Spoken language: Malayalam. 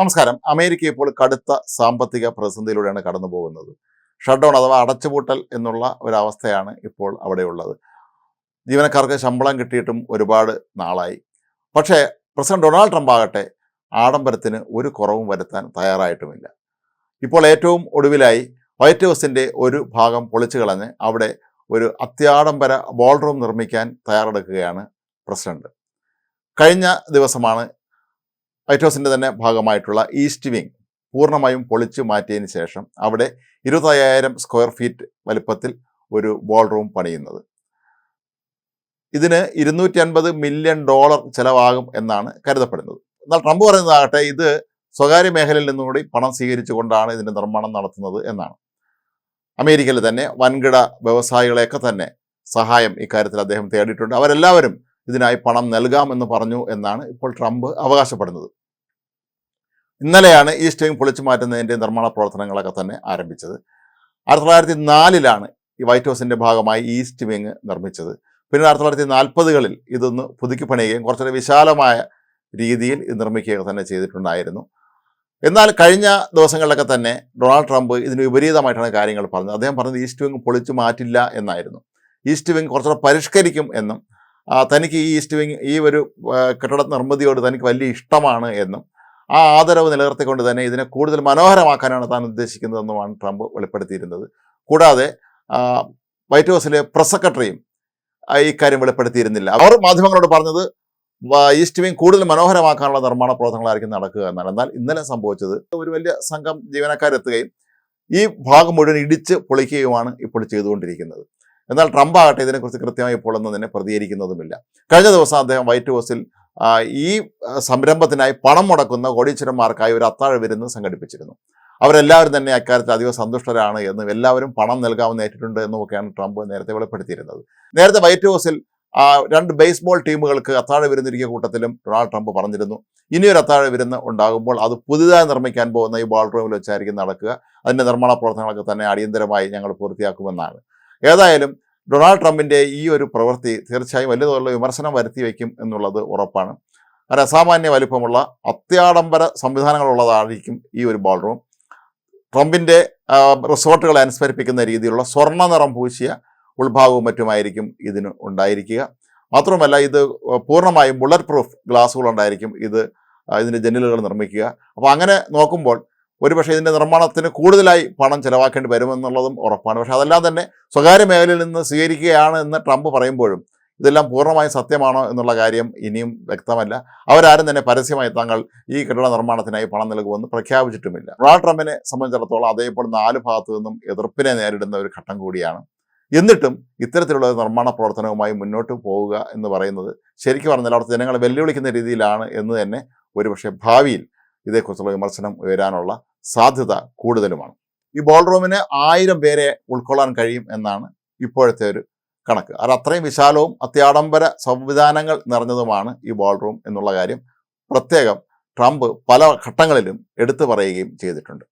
നമസ്കാരം. അമേരിക്ക ഇപ്പോൾ കടുത്ത സാമ്പത്തിക പ്രതിസന്ധിയിലൂടെയാണ് കടന്നു പോകുന്നത്. ഷട്ട് ഡൗൺ അഥവാ അടച്ചുപൂട്ടൽ എന്നുള്ള ഒരവസ്ഥയാണ് ഇപ്പോൾ അവിടെയുള്ളത്. ജീവനക്കാർക്ക് ശമ്പളം കിട്ടിയിട്ടും ഒരുപാട് നാളായി. പക്ഷേ പ്രസിഡന്റ് ഡൊണാൾഡ് ട്രംപ് ആകട്ടെ ആഡംബരത്തിന് ഒരു കുറവും വരുത്താൻ തയ്യാറായിട്ടുമില്ല. ഇപ്പോൾ ഏറ്റവും ഒടുവിലായി വൈറ്റ് ഹൗസിന്റെ ഒരു ഭാഗം പൊളിച്ചു കളഞ്ഞ് അവിടെ ഒരു അത്യാഡംബര ബോൾ റൂം നിർമ്മിക്കാൻ തയ്യാറെടുക്കുകയാണ് പ്രസിഡന്റ്. കഴിഞ്ഞ ദിവസമാണ് വൈറ്റ് ഹൗസിന്റെ തന്നെ ഭാഗമായിട്ടുള്ള ഈസ്റ്റ് വിങ് പൂർണമായും പൊളിച്ചു മാറ്റിയതിന് ശേഷം അവിടെ ഇരുപത്തയ്യായിരം സ്ക്വയർ ഫീറ്റ് വലുപ്പത്തിൽ ഒരു ബോൾ റൂം പണിയുന്നത്. ഇതിന് ഇരുന്നൂറ്റി അൻപത് മില്യൺ ഡോളർ ചിലവാകും എന്നാണ് കരുതപ്പെടുന്നത്. എന്നാൽ ട്രംപ് പറയുന്നതാകട്ടെ ഇത് സ്വകാര്യ മേഖലയിൽ നിന്നുകൂടി പണം സ്വീകരിച്ചുകൊണ്ടാണ് ഇതിന്റെ നിർമ്മാണം നടത്തുന്നത് എന്നാണ്. അമേരിക്കയിൽ തന്നെ വൻകിട വ്യവസായികളെയൊക്കെ തന്നെ സഹായം ഇക്കാര്യത്തിൽ അദ്ദേഹം തേടിയിട്ടുണ്ട്. അവരെല്ലാവരും ഇതിനായി പണം നൽകാമെന്ന് പറഞ്ഞു എന്നാണ് ഇപ്പോൾ ട്രംപ് അവകാശപ്പെടുന്നത്. ഇന്നലെയാണ് ഈ വിങ് പൊളിച്ചു മാറ്റുന്നതിന്റെ നിർമ്മാണ പ്രവർത്തനങ്ങളൊക്കെ തന്നെ ആരംഭിച്ചത്. ആയിരത്തി തൊള്ളായിരത്തി നാലിലാണ് ഈ വൈറ്റ് ഹൗസിന്റെ ഭാഗമായി ഈ സ്റ്റിമിങ് നിർമ്മിച്ചത്. പിന്നെ ആയിരത്തി തൊള്ളായിരത്തി നാൽപ്പതുകളിൽ ഇതൊന്ന് പുതുക്കി പണിയുകയും കുറച്ചുകൂടി വിശാലമായ രീതിയിൽ ഇത് നിർമ്മിക്കുകയൊക്കെ തന്നെ ചെയ്തിട്ടുണ്ടായിരുന്നു. എന്നാൽ കഴിഞ്ഞ ദിവസങ്ങളിലൊക്കെ തന്നെ ഡൊണാൾഡ് ട്രംപ് ഇതിന് വിപരീതമായിട്ടാണ് കാര്യങ്ങൾ പറഞ്ഞത്. അദ്ദേഹം പറഞ്ഞത് ഈസ്റ്റ് വിങ് പൊളിച്ചു മാറ്റില്ല എന്നായിരുന്നു. ഈസ്റ്റ് വിങ് കുറച്ചുകൂടെ പരിഷ്കരിക്കും എന്നും തനിക്ക് ഈ ഈസ്റ്റ് വിങ് ഈ ഒരു കെട്ടിട നിർമ്മിതിയോട് തനിക്ക് വലിയ ഇഷ്ടമാണ് എന്നും ആ ആദരവ് നിലനിർത്തിക്കൊണ്ട് തന്നെ ഇതിനെ കൂടുതൽ മനോഹരമാക്കാനാണ് താൻ ഉദ്ദേശിക്കുന്നതെന്നുമാണ് ട്രംപ് വെളിപ്പെടുത്തിയിരുന്നത്. കൂടാതെ വൈറ്റ് ഹൗസിലെ പ്രസ് സെക്രട്ടറിയും ഇക്കാര്യം വെളിപ്പെടുത്തിയിരുന്നില്ല. അവർ മാധ്യമങ്ങളോട് പറഞ്ഞത് ഈസ്റ്റ് വിങ് കൂടുതൽ മനോഹരമാക്കാനുള്ള നിർമ്മാണ പ്രവർത്തനങ്ങളായിരിക്കും നടക്കുക എന്നാണ്. എന്നാൽ ഇന്നലെ സംഭവിച്ചത് ഒരു വലിയ സംഘം ജീവനക്കാരെത്തുകയും ഈ ഭാഗം മുഴുവൻ ഇടിച്ച് പൊളിക്കുകയുമാണ് ഇപ്പോൾ ചെയ്തുകൊണ്ടിരിക്കുന്നത്. എന്നാൽ ട്രംപ് ആകട്ടെ ഇതിനെക്കുറിച്ച് കൃത്യമായി ഇപ്പോൾ ഒന്നും തന്നെ പ്രതികരിക്കുന്നതുമില്ല. കഴിഞ്ഞ ദിവസം അദ്ദേഹം വൈറ്റ് ഹൗസിൽ ഈ സംരംഭത്തിനായി പണം മുടക്കുന്ന കോടീശ്വരന്മാർക്കായി ഒരു അത്താഴ വിരുന്ന് സംഘടിപ്പിച്ചിരുന്നു. അവരെല്ലാവരും തന്നെ അക്കാര്യത്തിൽ അധികം സന്തുഷ്ടരാണ് എന്നും എല്ലാവരും പണം നൽകാമെന്ന് ഏറ്റിട്ടുണ്ട് എന്നൊക്കെയാണ് ട്രംപ് നേരത്തെ വെളിപ്പെടുത്തിയിരുന്നത്. നേരത്തെ വൈറ്റ് ഹൗസിൽ രണ്ട് ബേസ്ബോൾ ടീമുകൾക്ക് അത്താഴ വിരുന്നിരിക്കുന്ന കൂട്ടത്തിലും ഡൊണാൾഡ് ട്രംപ് പറഞ്ഞിരുന്നു. ഇനിയൊരു അത്താഴ വിരുന്ന് ഉണ്ടാകുമ്പോൾ അത് പുതുതായി നിർമ്മിക്കാൻ പോകുന്ന ഈ ബോൾ റൂമിൽ വെച്ചായിരിക്കും നടക്കുക. അതിന്റെ നിർമ്മാണ പ്രവർത്തനങ്ങളൊക്കെ തന്നെ അടിയന്തരമായി ഞങ്ങൾ പൂർത്തിയാക്കുമെന്നാണ്. ഏതായാലും ഡൊണാൾഡ് ട്രംപിന്റെ ഈ ഒരു പ്രവൃത്തി തീർച്ചയായും വലിയ തോതിലുള്ള വിമർശനം വരുത്തി വയ്ക്കും എന്നുള്ളത് ഉറപ്പാണ്. ഒരു അസാമാന്യ വലിപ്പമുള്ള അത്യാഡംബര സംവിധാനങ്ങളുള്ളതായിരിക്കും ഈ ഒരു ബോൾ റൂം ട്രംപിന്റെ റിസോർട്ടുകളെ അനുസ്മരിപ്പിക്കുന്ന രീതിയിലുള്ള സ്വർണ നിറം പൂശിയ ഉൾഭാഗവും മറ്റുമായിരിക്കും ഇതിന് ഉണ്ടായിരിക്കുക. മാത്രമല്ല ഇത് പൂർണമായും ബുള്ളറ്റ് പ്രൂഫ് ഗ്ലാസ്സുകളുണ്ടായിരിക്കും ഇത് ഇതിന്റെ ജനലുകൾ നിർമ്മിക്കുക. അപ്പോൾ അങ്ങനെ നോക്കുമ്പോൾ ഒരുപക്ഷെ ഇതിന്റെ നിർമ്മാണത്തിന് കൂടുതലായി പണം ചിലവാക്കേണ്ടി വരുമെന്നുള്ളതും ഉറപ്പാണ്. പക്ഷേ അതെല്ലാം തന്നെ സ്വകാര്യ മേഖലയിൽ നിന്ന് സ്വീകരിക്കുകയാണ് എന്ന് ട്രംപ് പറയുമ്പോഴും ഇതെല്ലാം പൂർണമായും സത്യമാണോ എന്നുള്ള കാര്യം ഇനിയും വ്യക്തമല്ല. അവരാരും തന്നെ പരസ്യമായി തങ്ങൾ ഈ കെട്ടിട നിർമ്മാണത്തിനായി പണം നൽകുമെന്ന് പ്രഖ്യാപിച്ചിട്ടുമില്ല. ഡൊണാൾഡ് ട്രംപിനെ സംബന്ധിച്ചിടത്തോളം അതേപോലെ നാല് ഭാഗത്തു നിന്നും എതിർപ്പിനെ നേരിടുന്ന ഒരു ഘട്ടം കൂടിയാണ്. എന്നിട്ടും ഇത്തരത്തിലുള്ള നിർമ്മാണ പ്രവർത്തനവുമായി മുന്നോട്ട് പോവുക എന്ന് പറയുന്നത് ശരിക്കും പറഞ്ഞാൽ അവിടുത്തെ ജനങ്ങളെ വെല്ലുവിളിക്കുന്ന രീതിയിലാണ് എന്ന് തന്നെ ഒരുപക്ഷെ ഭാവിയിൽ ഇതേക്കുറിച്ചുള്ള വിമർശനം ഉയരാനുള്ള സാധ്യത കൂടുതലുമാണ്. ഈ ബോൾ റൂമിന് ആയിരം പേരെ ഉൾക്കൊള്ളാൻ കഴിയും എന്നാണ് ഇപ്പോഴത്തെ ഒരു കണക്ക്. അത് അത്രയും വിശാലവും അത്യാഡംബര സംവിധാനങ്ങൾ നിറഞ്ഞതുമാണ് ഈ ബോൾ റൂം എന്നുള്ള കാര്യം പ്രത്യേകം ട്രംപ് പല ഘട്ടങ്ങളിലും എടുത്തു പറയുകയും ചെയ്തിട്ടുണ്ട്.